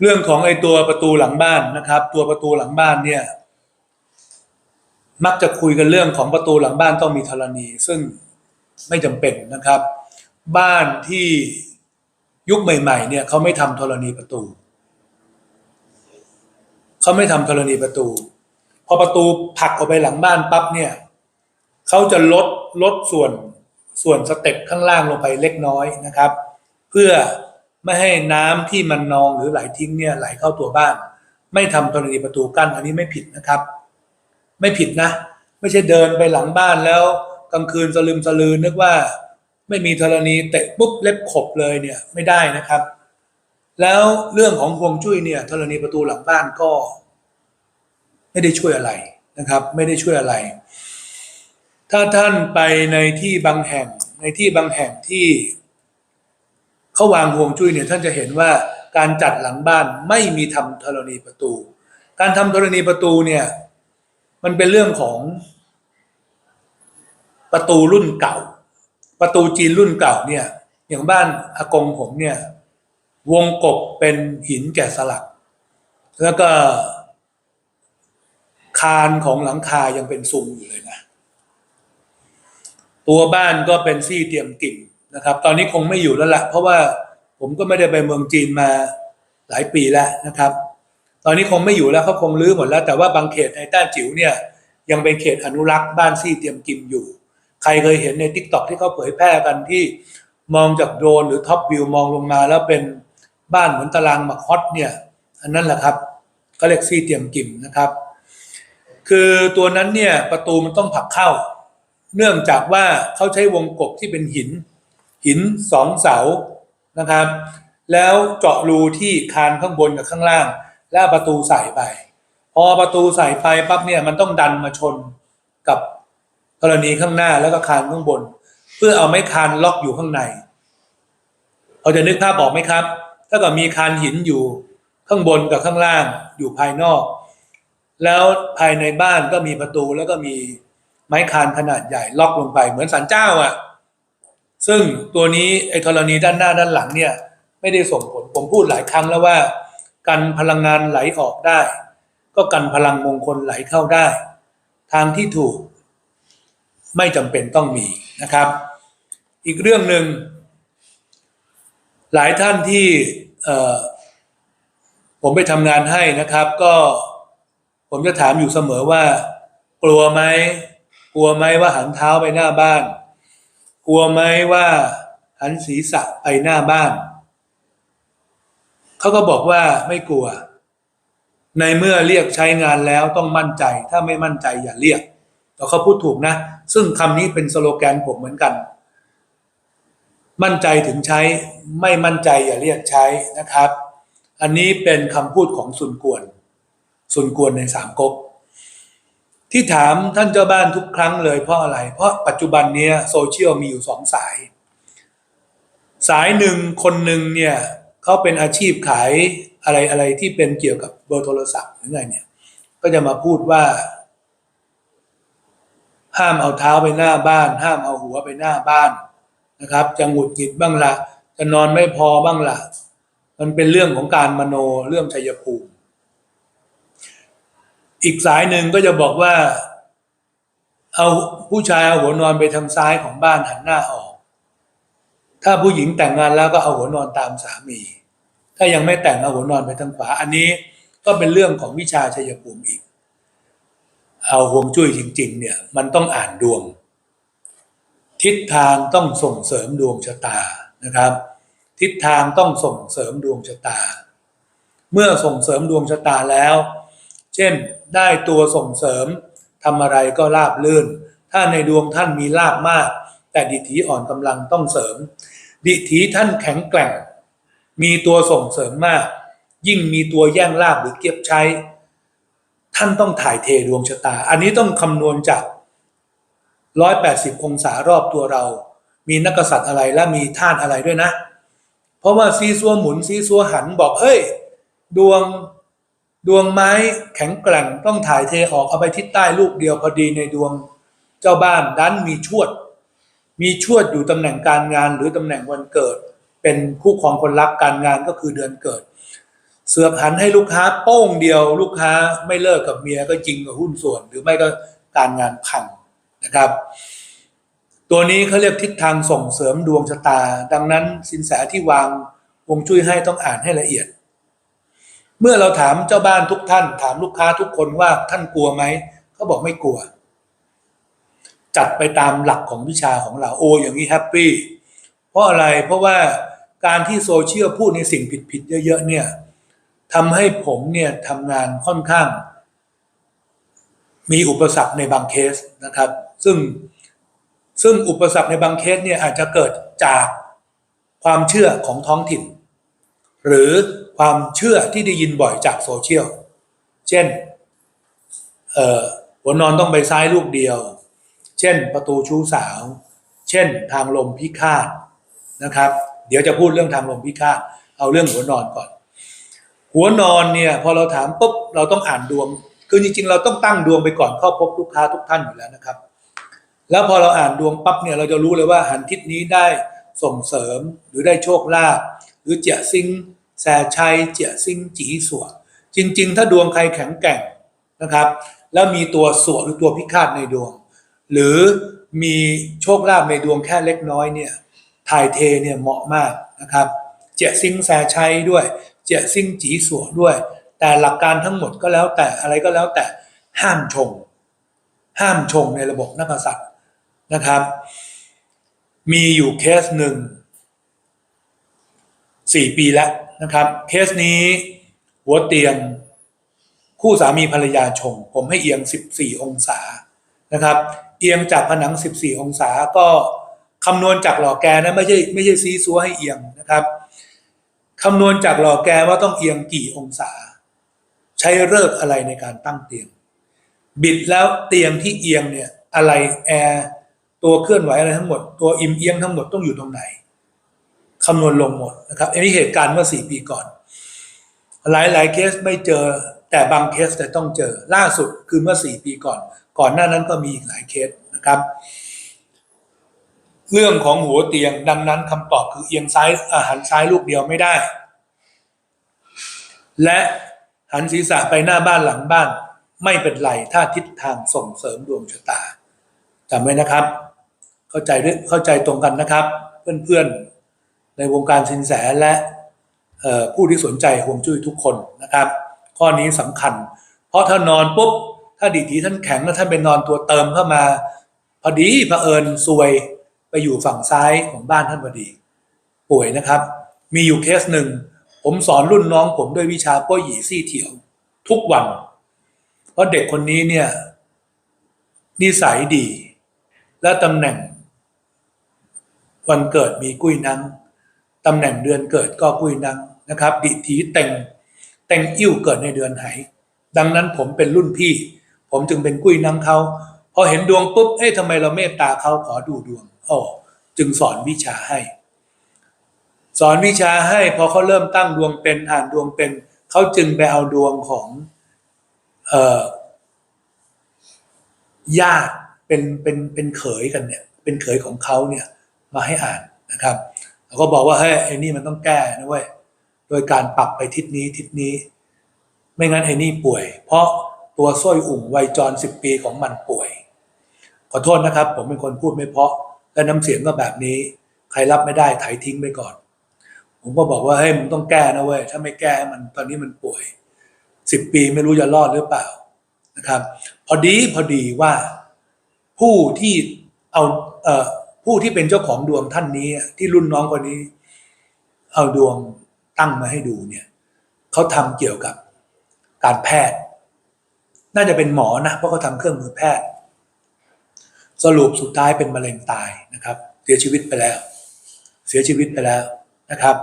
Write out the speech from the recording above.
เรื่องของไอ้ตัวประตูหลังบ้านนะครับ ตัวประตูหลังบ้านเนี่ย มักจะคุยกันเรื่องของประตูหลังบ้านต้องมีธรณี ซึ่งไม่จำเป็นนะครับ บ้านที่ยุคใหม่ ๆ เนี่ยเขาไม่ทำธรณีประตูเขาไม่ทำธรณีประตู พอประตูผลักออกไปหลังบ้านปั๊บเนี่ยเขาจะลดลดส่วนส่วนสเต็ปข้างล่างลงไปเล็กน้อยนะครับ เพื่อ ไม่ให้น้ำที่มันนองหรือไหลทิ้งเนี่ยไหลเข้าตัวบ้าน ไม่ทำธรณีประตูกั้นอันนี้ไม่ผิดนะครับ ไม่ผิดนะ ไม่ใช่เดินไปหลังบ้านแล้วกลางคืนสลืมสลือนึกว่า ไม่มีธรณีเตะปุ๊บเล็บขบเลยเนี่ยไม่ได้นะครับ แล้วเรื่องของฮวงจุ้ยเนี่ยธรณีประตูหลังบ้านก็ ไม่ได้ช่วยอะไรนะครับ ไม่ได้ช่วยอะไร ถ้าท่านไปในที่บางแห่งในที่บางแห่งที่ เขาวางฮวงจุ้ยเนี่ยท่านจะเห็นว่าการจัดหลังบ้านไม่มีทำธรณีประตู การทำธรณีประตูเนี่ยมันเป็นเรื่องของประตูรุ่นเก่า ประตูจีนรุ่นเก่าเนี่ยอย่างบ้านอากงผมเนี่ยวงกบเป็นหินแกะสลัก แล้วก็คานของหลังคายังเป็นซุงอยู่เลยนะ ตัวบ้านก็เป็นซี่เตรียมกิ่ง นะครับ ตอนนี้คงไม่อยู่แล้วละเพราะว่าผมก็ไม่ได้ไปเมืองจีนมาหลายปีแล้วนะครับ ตอนนี้คงไม่อยู่แล้วเขาคงรื้อหมดแล้ว แต่ว่าบางเขตในต้านจิ๋วเนี่ยยังเป็นเขตอนุรักษ์บ้านซี่เตรียมกิมอยู่ ใครเคยเห็นในทิกตอกที่เขาเผยแพร่กันที่มองจากโดรนหรือท็อปวิวมองลงมาแล้วเป็นบ้านเหมือนตารางหมักฮอตเนี่ยอันนั้นแหละครับก็เรียกซี่เตรียมกิมนะครับ คือตัวนั้นเนี่ยประตูมันต้องผักเข้า เนื่องจากว่าเขาใช้วงกบที่เป็นหิน หินสองเสานะครับ แล้วเจาะรูที่คานข้างบนกับข้างล่าง แล้วประตูใส่ไป พอประตูใส่ไปปั๊บเนี่ยมันต้องดันมาชนกับกรณีข้างหน้าแล้วก็คานข้างบน เพื่อเอาไม้คานล็อกอยู่ข้างในเราจะนึกภาพออกไหมครับ ถ้าเกิดมีคานหินอยู่ข้างบนกับข้างล่างอยู่ภายนอก แล้วภายในบ้านก็มีประตูแล้วก็มีไม้คานขนาดใหญ่ล็อกลงไปเหมือนสันเจ้าอะ่ะ ซึ่งตัวนี้ไอ้ธรณีด้านหน้าด้านหลังเนี่ยไม่ได้ส่งผลผมพูดหลายครั้งแล้วว่า กันพลังงานไหลออกได้ ก็กันพลังมงคลไหลเข้าได้ ทางที่ถูก ไม่จำเป็นต้องมีนะครับ อีกเรื่องหนึ่งหลายท่านที่ผมไปทำงานให้นะครับ ก็ผมจะถามอยู่เสมอว่า กลัวไหมกลัวไหมว่าหันเท้าไปหน้าบ้าน กลัวไหมว่าหันศีรษะไปหน้าบ้าน เขาก็บอกว่าไม่กลัว ในเมื่อเรียกใช้งานแล้วต้องมั่นใจ ถ้าไม่มั่นใจอย่าเรียก แต่เขาพูดถูกนะ ซึ่งคำนี้เป็นสโลแกนผมเหมือนกัน มั่นใจถึงใช้ ไม่มั่นใจอย่าเรียกใช้นะครับ อันนี้เป็นคำพูดของสุนกวน สุนกวนในสามก๊ก ที่ถามท่านเจ้าบ้านทุกครั้งเลยเพราะอะไร เพราะปัจจุบันเนี้ยโซเชียลมีอยู่สองสาย สายหนึ่งคนหนึ่งเนี่ยเขาเป็นอาชีพขายอะไรอะไรที่เป็นเกี่ยวกับเบอร์โทรศัพท์หรือไงเนี่ย ก็จะมาพูดว่า ห้ามเอาเท้าไปหน้าบ้าน ห้ามเอาหัวไปหน้าบ้านนะครับ จะหงุดหงิดบ้างละจะนอนไม่พอบ้างละมันเป็นเรื่องของการมโนเรื่องชัยภูมิ อีกสายหนึ่งก็จะบอกว่า เอาผู้ชายเอาหัวนอนไปทางซ้ายของบ้านหันหน้าออก ถ้าผู้หญิงแต่งงานแล้วก็เอาหัวนอนตามสามี ถ้ายังไม่แต่งเอาหัวนอนไปทางขวา อันนี้ก็เป็นเรื่องของวิชาชัยภูมิอีก เอาฮวงจุ้ยจริง ๆ เนี่ย มันต้องอ่านดวง ทิศทางต้องส่งเสริมดวงชะตานะครับ ทิศทางต้องส่งเสริมดวงชะตา เมื่อส่งเสริมดวงชะตาแล้ว เช่น ได้ตัวส่งเสริมทำอะไรก็ราบลื่น ถ้าในดวงท่านมีลาบมาก แต่ดิถีอ่อนกำลังต้องเสริม ดิถีท่านแข็งแกร่ง มีตัวส่งเสริมมาก ยิ่งมีตัวแย่งลาบหรือเก็บใช้ ท่านต้องถ่ายเทดวงชะตา อันนี้ต้องคำนวณจาก 180 องศารอบตัวเรา มีนักกษัตริย์อะไรและมีธาตุอะไรด้วยนะ เพราะว่าซีซัวหมุนซีซัวหันบอกเฮ้ย ดวง ดวงไม้แข็งแกร่งต้องถ่ายเทออกเอาไปทิศใต้ลูกเดียวพอดีในดวงเจ้าบ้านดันมีชวด มีชวดอยู่ตำแหน่งการงานหรือตำแหน่งวันเกิด เป็นคู่ครองคนรักการงานก็คือเดือนเกิด เสือกหันให้ลูกค้าโป้งเดียว ลูกค้าไม่เลิกกับเมียก็จริงกับหุ้นส่วน หรือไม่ก็การงานพังนะครับ ตัวนี้เขาเรียกทิศทางส่งเสริมดวงชะตา ดังนั้นสินแสที่วางวงจุ้ยให้ต้องอ่านให้ละเอียด เมื่อเราถามเจ้าบ้านทุกท่าน ถามลูกค้าทุกคนว่าท่านกลัวไหมเขาบอกไม่กลัว จัดไปตามหลักของวิชาของเราโออย่างนี้แฮปปี้เพราะอะไรเพราะว่าการที่โซเชียลพูดในสิ่งผิดๆเยอะๆเนี่ยทำให้ผมเนี่ยทำงานค่อนข้าง มีอุปสรรคในบางเคสนะครับ ซึ่งซึ่งอุปสรรคในบางเคสเนี่ยอาจจะเกิดจากความเชื่อของท้องถิ่น หรือ ความเชื่อที่ได้ยินบ่อยจากโซเชียล เช่นเอ่อหัวนอนต้องไปซ้ายลูกเดียว เช่นประตูชู้สาว เช่นทางลมพิฆาตนะครับ เดี๋ยวจะพูดเรื่องทางลมพิฆาต เอาเรื่องหัวนอนก่อน หัวนอนเนี่ยพอเราถามปุ๊บเราต้องอ่านดวง คือจริงๆ เราต้องตั้งดวงไปก่อนเข้าพบลูกค้าทุกท่านอยู่แล้วนะครับ แล้วพอเราอ่านดวงปั๊บเนี่ยเราจะรู้เลยว่าหันทิศนี้ได้ส่งเสริมหรือได้โชคลาภหรือเจียซิง แสชัยเจียซิงจีสัวจริง ๆ ถ้าดวงใครแข็งแกร่งนะครับ แล้วมีตัวสัวหรือตัวพิฆาตในดวง หรือมีโชคลาภในดวงแค่เล็กน้อยเนี่ยถ่ายเทเนี่ยเหมาะมากนะครับ เจียซิงแสชัยด้วย เจียซิงจีสัวด้วย แต่หลักการทั้งหมดก็แล้วแต่อะไรก็แล้วแต่ห้ามชง ห้ามชงในระบบนักษัตริย์นะครับ มีอยู่เคสหนึ่งสี่ปีแล้ว นะครับ เคสนี้หัวเตียง คู่สามีภรรยาชง ผมให้เอียง 14 องศานะครับ เอียงจากผนัง 14 องศาก็คำนวณจากหล่อแกนะไม่ใช่ไม่ใช่ซีซัวให้เอียงนะครับคำนวณจากหล่อแกว่าต้องเอียงกี่องศา ใช้เลิกอะไรในการตั้งเตียง บิดแล้วเตียงที่เอียงเนี่ยอะไรแอร์ตัวเคลื่อนไหวอะไรทั้งหมด ตัวอิมเอียงทั้งหมดต้องอยู่ตรงไหน คำนวณลงหมดนะครับอันนี้เหตุการณ์เมื่อสี่ปีก่อน หลายหลายเคสไม่เจอแต่บางเคสแต่ต้องเจอล่าสุดคือเมื่อสี่ปีก่อน ก่อนหน้านั้นก็มีอีกหลายเคสนะครับ เรื่องของหัวเตียงดังนั้นคำตอบคือเอียงซ้ายอาหันซ้ายลูกเดียวไม่ได้ และหันศีรษะไปหน้าบ้านหลังบ้าน ไม่เป็นไรถ้าทิศทางส่งเสริมดวงชะตาจำไว้นะครับ เข้าใจด้วยเข้าใจตรงกันนะครับ เพื่อนๆ ในวงการสินแสและผู้ที่สนใจฮวงจุ้ยทุกคนนะครับ ข้อนี้สำคัญ เพราะถ้านอนปุ๊บถ้าดีทีท่านแข็งแล้วท่านไปนอนตัวเติมเข้ามา พอดีพระเอิญซวยไปอยู่ฝั่งซ้ายของบ้านท่านพอดี ป่วยนะครับ มีอยู่เคสหนึ่ง ผมสอนรุ่นน้องผมด้วยวิชาป้อยหยีซี่เถียว ทุกวัน เพราะเด็กคนนี้เนี่ยนิสัยดี และตำแหน่ง วันเกิดมีกุ้ยนัง ตำแหน่งเดือนเกิดก็กุ้ยนังนะครับ ดิถีเต็งเต็งอิ่วเกิดในเดือนไห ดังนั้นผมเป็นรุ่นพี่ ผมจึงเป็นกุ้ยนังเขาพอเห็นดวงปุ๊บเอ๊ะทำไมเราเมตตาเขาขอดูดวงโอ๋อจึงสอนวิชาให้ สอนวิชาให้พอเขาเริ่มตั้งดวงเป็นอ่านดวงเป็นเขาจึงไปเอาดวงของเออญาติเป็นเป็นเป็นเขยกันเนี่ย เป็นเขยของเขาเนี่ยมาให้อ่านนะครับ แล้วก็บอกว่าเฮ้ยไอ้นี่มันต้องแก้นะเว้ยโดยการปรับไปทิศนี้ทิศนี้ ไม่งั้นไอ้นี่ป่วย เพราะตัวสร้อยอุ่งวัยจรสิบปีของมันป่วย ขอโทษนะครับ ผมเป็นคนพูดไม่เพาะ และน้ำเสียงก็แบบนี้ ใครรับไม่ได้ไถทิ้งไปก่อน ผมก็บอกว่าเฮ้ยมึงต้องแก้นะเว้ยถ้าไม่แก้มันตอนนี้มันป่วยสิบปีไม่รู้จะรอดหรือเปล่านะครับ พอดีพอดีว่าผู้ที่เอาเออ ผู้ที่เป็นเจ้าของดวงท่านนี้ ที่รุ่นน้องคนนี้ เอาดวงตั้งมาให้ดูเนี่ยเขาทำเกี่ยวกับการแพทย์ น่าจะเป็นหมอนะเพราะเขาทำเครื่องมือแพทย์ สรุปสุดท้ายเป็นมะเร็งตายนะครับ เสียชีวิตไปแล้ว เสียชีวิตไปแล้วนะครับ